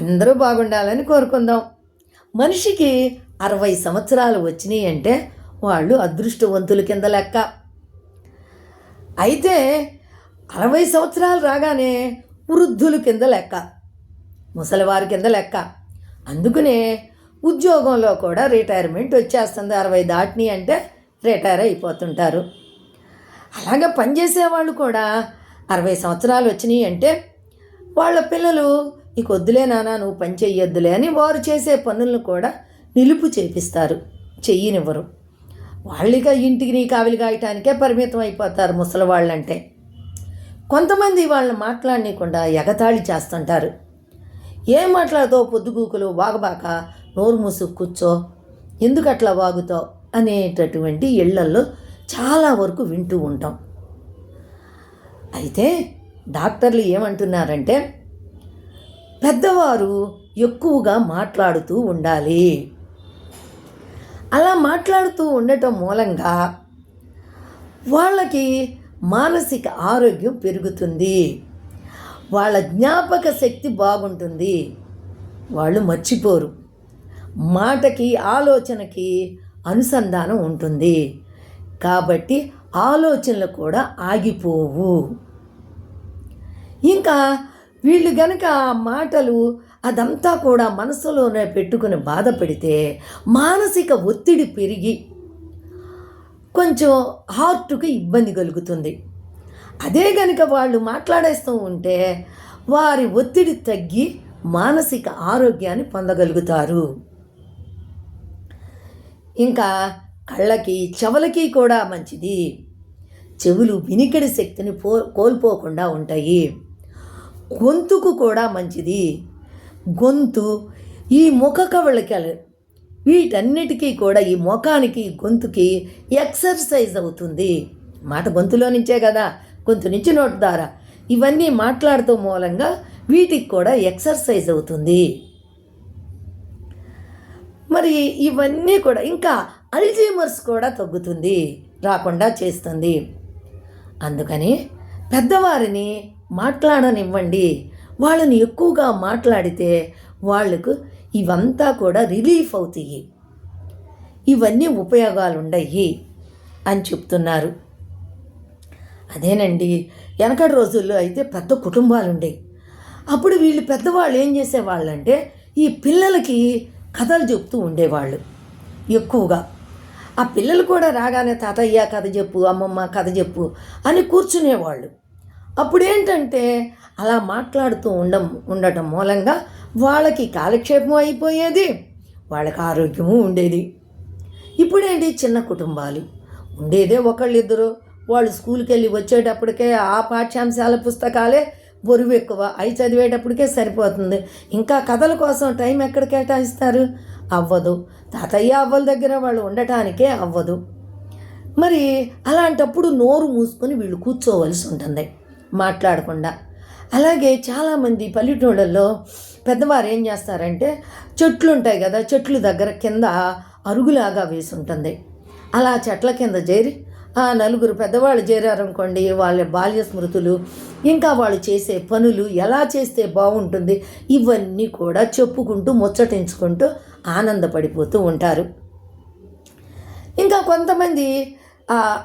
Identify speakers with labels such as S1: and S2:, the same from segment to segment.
S1: అందరూ బాగుండాలని కోరుకుందాం. మనిషికి అరవై సంవత్సరాలు వచ్చినాయి అంటే వాళ్ళు అదృష్టవంతుల కింద లెక్క. అయితే అరవై సంవత్సరాలు రాగానే వృద్ధుల కింద లెక్క ముసలివారి కింద లెక్క. అందుకనే ఉద్యోగంలో కూడా రిటైర్మెంట్ వచ్చేస్తుంది. అరవై దాటిని అంటే రిటైర్ అయిపోతుంటారు. అలాగే పనిచేసేవాళ్ళు కూడా అరవై సంవత్సరాలు వచ్చినాయి అంటే వాళ్ళ పిల్లలు నీకు వద్దులే నానా నువ్వు పని చెయ్యొద్దులే అని వారు చేసే పనులను కూడా నిలుపు చేపిస్తారు. చెయ్యనివ్వరు. వాళ్ళిగా ఇంటికి నీ కావిలి కాయటానికే పరిమితం అయిపోతారు ముసలి వాళ్ళంటే కొంతమంది వాళ్ళని మాట్లాడనీయకుండా ఎగతాళి చేస్తుంటారు. ఏం మాట్లాడుతావు పొద్దుగూకులు వాగబాక నోరు మూసు కూర్చో ఎందుకు అట్లా వాగుతావు అనేటటువంటి ఇళ్ళల్లో చాలా వరకు వింటూ ఉంటాం. అయితే డాక్టర్లు ఏమంటున్నారంటే పెద్దవారు ఎక్కువగా మాట్లాడుతూ ఉండాలి. అలా మాట్లాడుతూ ఉండటం మూలంగా వాళ్ళకి మానసిక ఆరోగ్యం పెరుగుతుంది. వాళ్ళ జ్ఞాపక శక్తి బాగుంటుంది. వాళ్ళు మర్చిపోరు. మాటకి ఆలోచనకి అనుసంధానం ఉంటుంది. కాబట్టి ఆలోచనలు కూడా ఆగిపోవు. ఇంకా వీళ్ళు గనక ఆ మాటలు అదంతా కూడా మనసులోనే పెట్టుకుని బాధపడితే మానసిక ఒత్తిడి పెరిగి కొంచెం హార్ట్కి ఇబ్బంది కలుగుతుంది. అదే గనుక వాళ్ళు మాట్లాడేస్తూ ఉంటే వారి ఒత్తిడి తగ్గి మానసిక ఆరోగ్యాన్ని పొందగలుగుతారు. ఇంకా కళ్ళకి చెవులకి కూడా మంచిది. చెవులు వినికిడి శక్తిని పో కోల్పోకుండా ఉంటాయి. గొంతుకు కూడా మంచిది. గొంతు ఈ ముఖ కవళికలు వీటన్నిటికీ కూడా ఈ ముఖానికి గొంతుకి ఎక్సర్సైజ్ అవుతుంది. మాట గొంతులో నుంచే కదా గొంతు నుంచి నోటి ద్వారా. ఇవన్నీ మాట్లాడుతూ మూలంగా వీటికి కూడా ఎక్సర్సైజ్ అవుతుంది. మరి ఇవన్నీ కూడా ఇంకా అల్జీమర్స్ కూడా తగ్గుతుంది రాకుండా చేస్తుంది. అందుకని పెద్దవారిని మాట్లాడనివ్వండి. వాళ్ళని ఎక్కువగా మాట్లాడితే వాళ్ళకు ఇవంతా కూడా రిలీఫ్ అవుతాయి. ఇవన్నీ ఉపయోగాలు ఉండయి అని చెప్తున్నారు. అదేనండి వెనకటి రోజుల్లో అయితే పెద్ద కుటుంబాలు ఉండేవి అప్పుడు వీళ్ళు పెద్దవాళ్ళు ఏం చేసేవాళ్ళంటే ఈ పిల్లలకి కథలు చెప్తూ ఉండేవాళ్ళు ఎక్కువగా. ఆ పిల్లలు కూడా రాగానే తాతయ్య కథ చెప్పు అమ్మమ్మ కథ చెప్పు అని కూర్చునేవాళ్ళు. అప్పుడు ఏంటంటే అలా మాట్లాడుతూ ఉండ ఉండటం మూలంగా వాళ్ళకి కాలక్షేపం అయిపోయేది వాళ్ళకి ఆరోగ్యము ఉండేది. ఇప్పుడేంటి చిన్న కుటుంబాలు? ఉండేదే ఒకళ్ళిద్దరు. వాళ్ళు స్కూల్కి వెళ్ళి వచ్చేటప్పటికే ఆ పాఠ్యాంశాల పుస్తకాలే బరువు ఎక్కువ. అవి చదివేటప్పటికే సరిపోతుంది. ఇంకా కథల కోసం టైం ఎక్కడ కేటాయిస్తారు? అవ్వదు. తాతయ్య అవ్వల దగ్గర వాళ్ళు ఉండటానికే అవ్వదు. మరి అలాంటప్పుడు నోరు మూసుకొని వీళ్ళు కూర్చోవలసి ఉంటుంది. మాట్లాడకుండా. అలాగే చాలామంది పల్లెటూళ్ళల్లో పెద్దవారు ఏం చేస్తారంటే చెట్లు ఉంటాయి కదా చెట్లు దగ్గర కింద అరుగులాగా వేసి ఉంటుంది అలా చెట్ల కింద చేరి ఆ నలుగురు పెద్దవాళ్ళు చేరారనుకోండి వాళ్ళ బాల్య స్మృతులు ఇంకా వాళ్ళు చేసే పనులు ఎలా చేస్తే బాగుంటుంది ఇవన్నీ కూడా చెప్పుకుంటూ ముచ్చటించుకుంటూ ఆనందపడిపోతూ ఉంటారు. ఇంకా కొంతమంది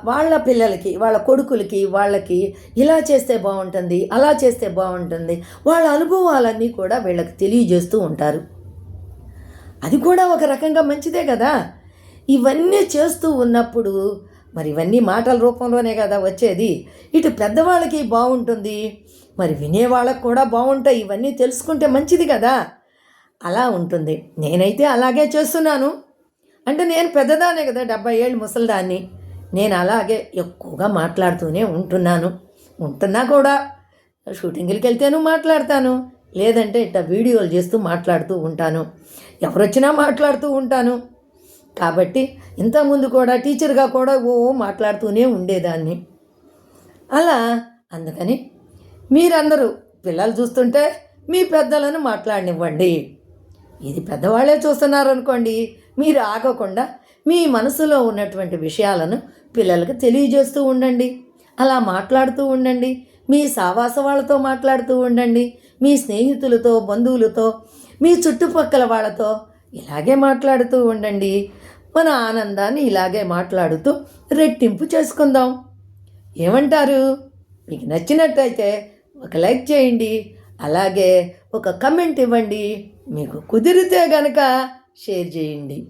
S1: వాళ్ళ పిల్లలకి వాళ్ళ కొడుకులకి వాళ్ళకి ఇలా చేస్తే బాగుంటుంది అలా చేస్తే బాగుంటుంది. వాళ్ళ అనుభవాలన్నీ కూడా వీళ్ళకి తెలియజేస్తూ ఉంటారు. అది కూడా ఒక రకంగా మంచిదే కదా? ఇవన్నీ చేస్తూ ఉన్నప్పుడు మరి ఇవన్నీ మాటల రూపంలోనే కదా వచ్చేది? ఇటు పెద్దవాళ్ళకి బాగుంటుంది మరి వినేవాళ్ళకి కూడా బాగుంటాయి. ఇవన్నీ తెలుసుకుంటే మంచిది కదా? అలా ఉంటుంది. నేనైతే అలాగే చేస్తున్నాను. అంటే నేను పెద్దదానే కదా డెబ్బై ఏళ్ళు ముసలిదాన్ని. నేను అలాగే ఎక్కువగా మాట్లాడుతూనే ఉంటున్నాను. ఉంటున్నా కూడా. షూటింగ్కి వెళ్తేను మాట్లాడతాను. లేదంటే ఇట్లా వీడియోలు చేస్తూ మాట్లాడుతూ ఉంటాను. ఎవరొచ్చినా మాట్లాడుతూ ఉంటాను. కాబట్టి ఇంతకుముందు కూడా టీచర్గా కూడా ఓ మాట్లాడుతూనే ఉండేదాన్ని. అలా అందుకని మీరందరూ పిల్లలు చూస్తుంటే మీ పెద్దలను మాట్లాడనివ్వండి. ఇది పెద్దవాళ్ళే చూస్తున్నారు అనుకోండి మీరు ఆగకుండా మీ మనసులో ఉన్నటువంటి విషయాలను పిల్లలకు తెలియజేస్తూ ఉండండి. అలా మాట్లాడుతూ ఉండండి. మీ సావాస వాళ్ళతో మాట్లాడుతూ ఉండండి. మీ స్నేహితులతో బంధువులతో మీ చుట్టుపక్కల వాళ్ళతో ఇలాగే మాట్లాడుతూ ఉండండి. మన ఆనందాన్ని ఇలాగే మాట్లాడుతూ రెట్టింపు చేసుకుందాం. ఏమంటారు? మీకు నచ్చినట్టయితే ఒక లైక్ చేయండి. అలాగే ఒక కమెంట్ ఇవ్వండి. మీకు కుదిరితే గనక షేర్ చేయండి.